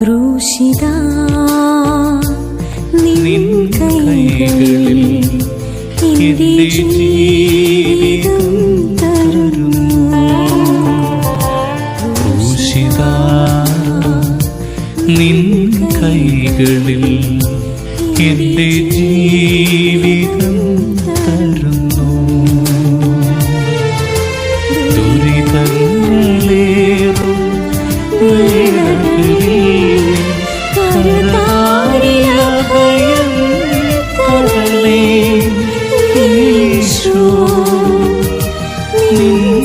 ക്രൂശിതാ നിൻ നിൻ കൈകളിൽ എന്റെ ജീവിതം തരുന്നു. ക്രൂശിതാ നിൻ കൈകളിൽ എന്റെ ജീവിതം തരുന്നു.